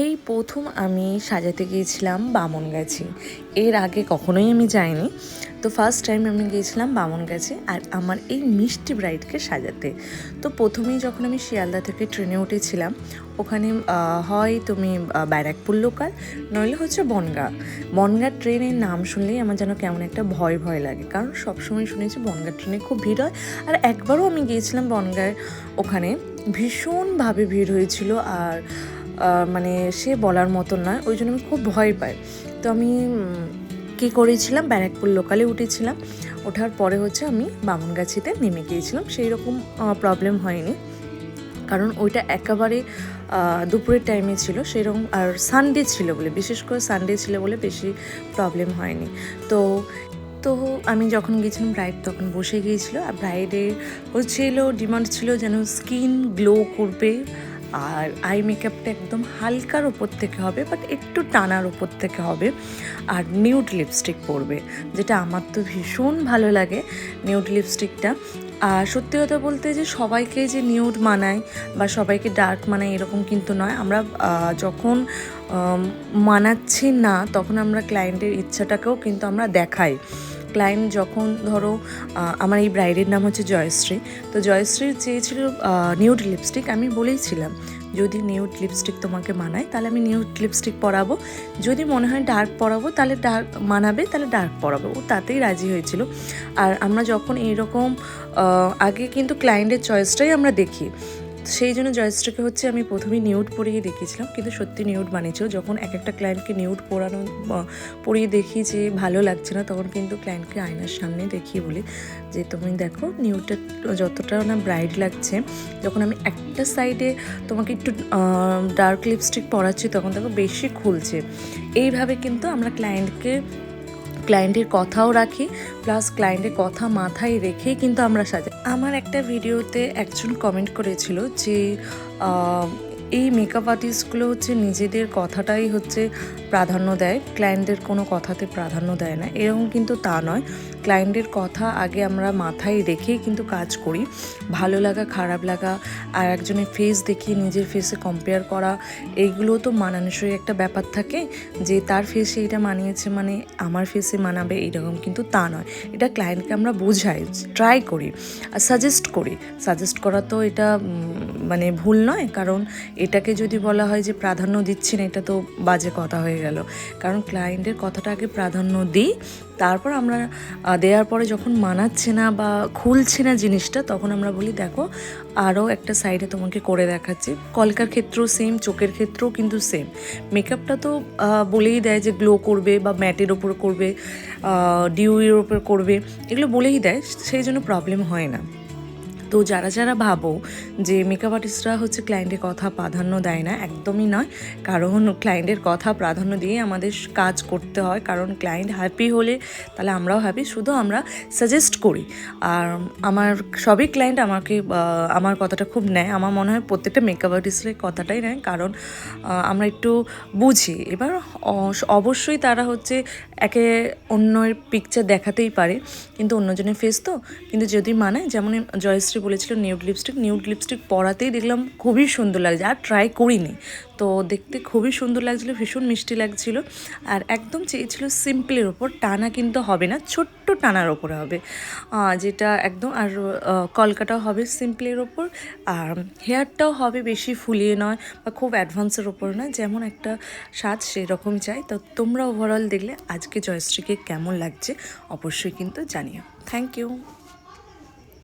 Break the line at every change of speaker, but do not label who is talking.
এই প্রথম আমি সাজাতে গিয়েছিলাম বামন গাছে। এর আগে কখনোই আমি যাইনি। তো ফার্স্ট টাইম আমি গিয়েছিলাম বামন গাছে আর আমার এই মিষ্টি ব্রাইডকে সাজাতে। তো প্রথমেই যখন আমি শিয়ালদা থেকে ট্রেনে উঠেছিলাম, ওখানে হয় তুমি ব্যারাকপুর লোকাল নইলে হচ্ছে বনগা। বনগা ট্রেনের নাম শুনলেই আমার যেন কেমন একটা ভয় ভয় লাগে। কারণ সবসময় শুনেছি বনগা ট্রেনে খুব ভিড় হয়। আর একবারও আমি গিয়েছিলাম বনগার ওখানে। ভীষণভাবে ভিড় হয়েছিল আর মানে সে বলার মতন নয় ওই জন্য আমি খুব ভয় পাই। তো আমি কী করেছিলাম, ব্যারাকপুর লোকালে উঠেছিলাম। ওঠার পরে হচ্ছে আমি বামনগাছিতে নেমে গিয়েছিলাম। সেই রকম প্রবলেম হয়নি। কারণ ওইটা একেবারে দুপুরের টাইমে ছিল। সেরকম, আর সানডে ছিল বলে, বিশেষ করে সানডে ছিল বলে বেশি প্রবলেম হয়নি। তো তো আমি যখন গিয়েছিলাম ব্রাইড তখন বসে গিয়েছিল। আর ব্রাইডের হচ্ছিল ডিমান্ড ছিল যেন স্কিন গ্লো করবে। আর আই মেকআপটা একদম হালকার ওপর থেকে হবে বাট একটু টানার ওপর থেকে হবে। আর নিউড লিপস্টিক পরবে, যেটা আমার তো ভীষণ ভালো লাগে নিউড লিপস্টিকটা আর সত্যি কথা বলতে যে সবাইকে যে নিউড মানায় বা সবাইকে ডার্ক মানায় এরকম কিন্তু নয়। আমরা যখন মানাচ্ছি না, তখন আমরা ক্লায়েন্টের ইচ্ছাটাকেও কিন্তু আমরা দেখাই। ক্লায়েন্ট যখন ধরো আমার এই ব্রাইডের নাম হচ্ছে জয়শ্রী, তো জয়শ্রীর চেয়েছিল নিউড লিপস্টিক আমি বলেইছিলাম, যদি নিউড লিপস্টিক তোমাকে মানায়, তাহলে আমি নিউড লিপস্টিক পরাবো। যদি মনে হয় ডার্ক পরাবো, তাহলে ডার্ক মানাবে, তাহলে ডার্ক পরাবো। ও তাতেই রাজি হয়েছিল। আর আমরা যখন এইরকম আগে কিন্তু ক্লায়েন্টের চয়েসটাই আমরা দেখি। সেই জন্য জয়শ্রীকে হচ্ছে আমি প্রথমেই নিউড পরিয়ে দেখিয়েছিলাম, কিন্তু সত্যি নিউড বানিয়েছিল যখন এক একটা ক্লায়েন্টকে নিউড পরানো পরিয়ে দেখি যে ভালো লাগছে না, তখন কিন্তু ক্লায়েন্টকে আয়নার সামনে দেখিয়ে বলি যে, তুমি দেখো নিউডটা যতটা না ব্রাইট লাগছে। যখন আমি একটা সাইডে তোমাকে একটু ডার্ক লিপস্টিক পরাচ্ছি, তখন দেখো বেশি খুলছে। এইভাবে কিন্তু আমরা ক্লায়েন্টকে ক্লায়েন্টের কথাও রাখি প্লাস ক্লায়েন্টের কথা মাথায় রেখে কিন্তু আমরা সাজাই। আমার একটা ভিডিওতে একজন কমেন্ট করেছিল যে এই মেকআপ আর্টিস্টগুলো হচ্ছে নিজেদের কথাটাই হচ্ছে প্রাধান্য দেয় ক্লায়েন্টের কোনো কথাতে প্রাধান্য দেয় না। এরকম কিন্তু তা নয়। ক্লায়েন্টের কথা আগে আমরা মাথায় রেখেই কিন্তু কাজ করি। ভালো লাগা, খারাপ লাগা, আর একজনের ফেস দেখিয়ে নিজের ফেসে কম্পেয়ার করা, এইগুলো তো মানানসই একটা ব্যাপার থাকে। যে তার ফেসে এটা মানিয়েছে মানে আমার ফেসে মানাবে, এইরকম কিন্তু তা নয়। এটা ক্লায়েন্টকে আমরা বোঝাই ট্রাই করি, আর সাজেস্ট করি। সাজেস্ট করা তো এটা মানে ভুল নয়, কারণ এটাকে যদি বলা হয় যে প্রাধান্য দিচ্ছি না এটা তো বাজে কথা হয়ে গেল। কারণ ক্লায়েন্টের কথাটা আগে প্রাধান্য দিই, তারপর আমরা দেওয়ার পরে যখন মানাচ্ছে না বা খুলছে না জিনিসটা, তখন আমরা বলি, দেখো, আরও একটা সাইডে তোমাকে করে দেখাচ্ছি। কলকার ক্ষেত্রেও সেম চোখের ক্ষেত্রেও কিন্তু সেম মেকআপটা তো বলেই দেয় যে গ্লো করবে বা ম্যাটের ওপর করবে ডিউয়ের ওপর করবে। এগুলো বলেই দেয়, সেই জন্য প্রবলেম হয় না। তো যারা যারা ভাবো যে মেকআপ আর্টিস্টরা হচ্ছে ক্লায়েন্টের কথা প্রাধান্য দেয় না, একদমই নয়। কারণ ক্লায়েন্টের কথা প্রাধান্য দিয়ে আমাদের কাজ করতে হয়। কারণ ক্লায়েন্ট হ্যাপি হলে তাহলে আমরাও হ্যাপি শুধু আমরা সাজেস্ট করি। আর আমার সবই ক্লায়েন্ট আমাকে আমার কথাটা খুব নেয়। আমার মনে হয় প্রত্যেকটা মেকআপ আর্টিস্টের কথাটাই নেয়। কারণ আমরা একটু বুঝি। এবার অবশ্যই তারা হচ্ছে একে অন্যের পিকচার দেখাতেই পারে, কিন্তু অন্যজনের ফেস তো। কিন্তু যদি মানে যেমন জয়শ্রী বলেছিল নিউড লিপস্টিক নিউড লিপস্টিক পরাতেই দেখলাম খুবই সুন্দর লাগছে, আর ট্রাই করিনি। তো দেখতে খুবই সুন্দর লাগছিল, ভীষণ মিষ্টি লাগছিল। আর একদম চেয়েছিল সিম্পলের ওপর, টানা কিন্তু হবে না, ছোট্ট টানার ওপরে হবে। যেটা একদম আর কলকাটাও হবে সিম্পলের ওপর, আর হেয়ারটাও হবে বেশি ফুলিয়ে নয় বা খুব অ্যাডভান্সের ওপর নয়, যেমন একটা সাজ সেরকম চাই। তো তোমরা ওভারঅল দেখলে আজকে জয়শ্রীকে কেমন লাগছে, অবশ্যই কিন্তু জানিও। Thank you